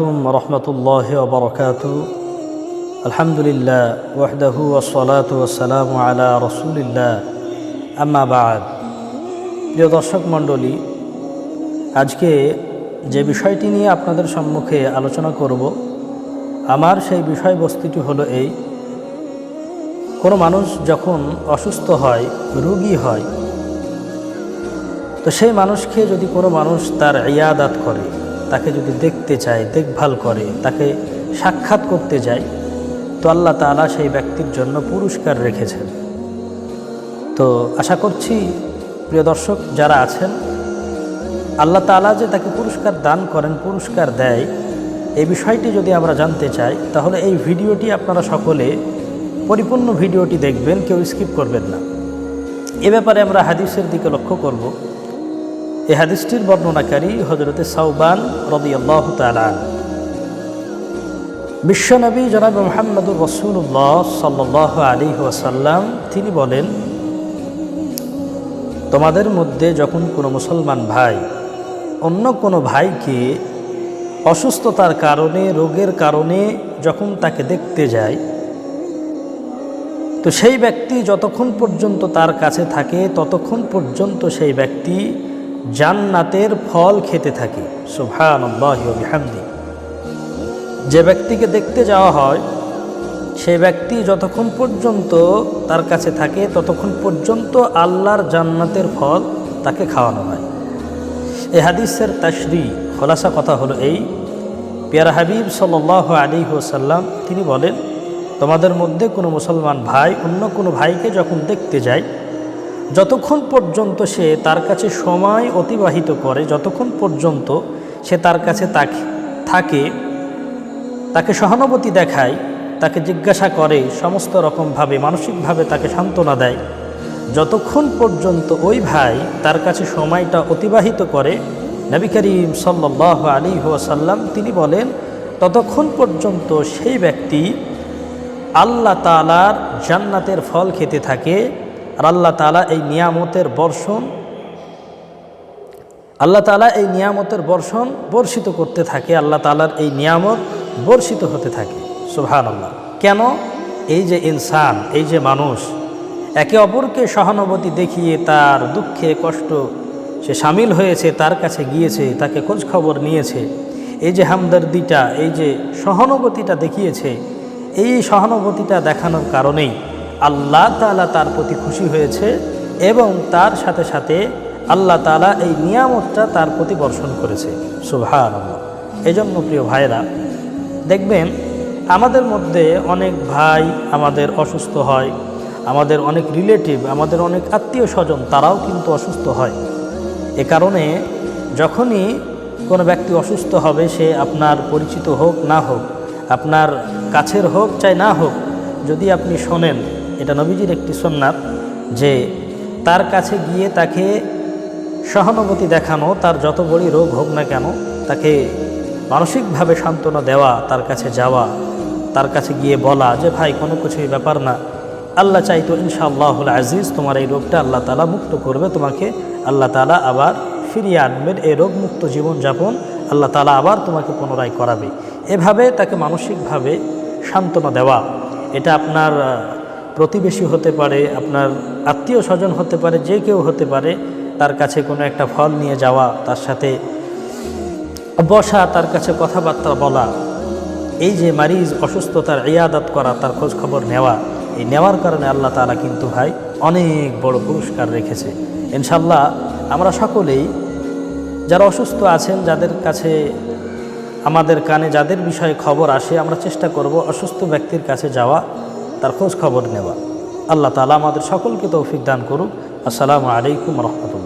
আলাইকুম রহমতুল্লাহ বরকাত আলহামদুলিল্লাহ, ওয়াহদাহু ওসলাত ওসালাম আলা রসুলিল্লাহ। আম্মাবাদ প্রিয় দর্শক মণ্ডলী, আজকে যে বিষয়টি নিয়ে আপনাদের সম্মুখে আলোচনা করব, আমার সেই বিষয়বস্তুটি হলো এই, কোনো মানুষ যখন অসুস্থ হয়, রুগী হয়, তো সেই মানুষকে যদি কোনো মানুষ তার ইয়াদাত করে তাকে যদি দেখতে চায়, দেখভাল করে, তাকে সাক্ষাৎ করতে যায়, তো আল্লাহ তালা সেই ব্যক্তির জন্য পুরস্কার রেখেছেন। তো আশা করছি, প্রিয় দর্শক, যারা আছেন, আল্লাহ তালা যে তাকে পুরস্কার দান করেন, পুরস্কার দেয়, এই বিষয়টি যদি আমরা জানতে চাই, তাহলে এই ভিডিওটি আপনারা সকলে পরিপূর্ণ ভিডিওটি দেখবেন, কেউ স্কিপ করবেন না। এ ব্যাপারে আমরা হাদিসের দিকে লক্ষ্য করব। এই হাদিসটির বর্ণনাকারী হজরতে সাউবান রদিয়াল্লাহ তালান বিশ্বনবী জনাব মোহাম্মদুর রসুল্লাহ সাল্লাহ আলী ওয়াসাল্লাম, তিনি বলেন, তোমাদের মধ্যে যখন কোনো মুসলমান ভাই অন্য কোনো ভাইকে অসুস্থতার কারণে, রোগের কারণে যখন তাকে দেখতে যায়, তো সেই ব্যক্তি যতক্ষণ পর্যন্ত তার কাছে থাকে, ততক্ষণ পর্যন্ত সেই ব্যক্তি জান্নাতের ফল খেতে থাকে। সুভান বিহামদি। যে ব্যক্তিকে দেখতে যাওয়া হয়, সেই ব্যক্তি যতক্ষণ পর্যন্ত তার কাছে থাকে, ততক্ষণ পর্যন্ত আল্লাহর জান্নাতের ফল তাকে খাওয়ানো হয়। এ হাদিসের তাশরি খোলাসা কথা হলো এই। পিয়ারা হাবিব সাল আলী ওসাল্লাম তিনি বলেন, তোমাদের মধ্যে কোনো মুসলমান ভাই অন্য কোনো ভাইকে যখন দেখতে যায় যতক্ষণ পর্যন্ত সে তার কাছে সময় অতিবাহিত করে, যতক্ষণ পর্যন্ত সে তার কাছে তাকে, থাকে, তাকে সহানুভূতি দেখায়, তাকে জিজ্ঞাসা করে সমস্ত রকমভাবে, মানসিকভাবে তাকে সান্ত্বনা দেয়, যতক্ষণ পর্যন্ত ওই ভাই তার কাছে সময়টা অতিবাহিত করে, নবী করিম সাল্লাহ আলী ওয়াসাল্লাম তিনি বলেন, ততক্ষণ পর্যন্ত সেই ব্যক্তি আল্লাহ তালার জান্নাতের ফল খেতে থাকে আর আল্লাহ তালা এই নিয়ামতের বর্ষণ, আল্লাহ তালা এই নিয়ামতের বর্ষণ বর্ষিত করতে থাকে, আল্লাহ তালার এই নিয়ামত বর্ষিত হতে থাকে। সুহান আল্লাহ কেন? এই যে ইনসান, এই যে মানুষ, একে অপরকে সহানুভূতি দেখিয়ে তার দুঃখে কষ্ট, সে সামিল হয়েছে, তার কাছে গিয়েছে, তাকে খোঁজ খবর নিয়েছে, এই যে হামদর্দিটা, এই যে সহানুভূতিটা দেখিয়েছে, এই সহানুভূতিটা দেখানোর কারণেই আল্লাহ তালা তার প্রতি খুশি হয়েছে এবং তার সাথে সাথে আল্লাহ তালা এই নিয়ামতটা তার প্রতি বর্ষণ করেছে। সুভান আল্লাহ এই জন্য প্রিয় ভাইরা দেখবেন আমাদের মধ্যে অনেক ভাই আমাদের অসুস্থ হয়, আমাদের অনেক রিলেটিভ, আমাদের অনেক আত্মীয় স্বজন তারাও কিন্তু অসুস্থ হয়। এ কারণে যখনই কোনো ব্যক্তি অসুস্থ হবে, সে আপনার পরিচিত হোক না হোক, আপনার কাছের হোক চাই না হোক, যদি আপনি শোনেন এটা নবীজির একটি সন্ন্যাত যে তার কাছে গিয়ে তাকে সহানুভূতি দেখানো, তার যত বড়ই রোগ হোক না কেন, তাকে মানসিকভাবে সান্ত্বনা দেওয়া, তার কাছে যাওয়া, তার কাছে গিয়ে বলা যে, ভাই, কোনো কিছুই ব্যাপার না। আল্লাহ চাইতো ইনশাআল্লাহুল আজিজ, তোমার এই রোগটা আল্লাহ তালা মুক্ত করবে, তোমাকে আল্লাহ তালা আবার ফিরিয়ে আনবেন। এই রোগমুক্ত জীবনযাপন আল্লাহ তালা আবার তোমাকে পুনরায় করাবে। এভাবে তাকে মানসিকভাবে সান্ত্বনা দেওয়া, এটা আপনার প্রতিবেশী হতে পারে, আপনার আত্মীয় স্বজন হতে পারে, যে কেউ হতে পারে, তার কাছে কোনো একটা ফল নিয়ে যাওয়া, তার সাথে বসা, তার কাছে কথাবার্তা বলা, এই যে মারিজ, অসুস্থতার ইয়াদাত করা, তার খোঁজ খবর নেওয়া, এই নেওয়ার কারণে আল্লাহ তালা কিন্তু ভাই অনেক বড় পুরস্কার রেখেছে। ইনশাল্লাহ আমরা সকলেই যারা অসুস্থ আছেন, যাদের কাছে আমাদের কানে যাদের বিষয়ে খবর আসে, আমরা চেষ্টা করব অসুস্থ ব্যক্তির কাছে যাওয়া তার খোঁজ খবর নেওয়া। আল্লাহ তালা আমাদের সকলকে তৌফিক দান করুক। আসসালামু আলাইকুম রহমতুল্লাহ।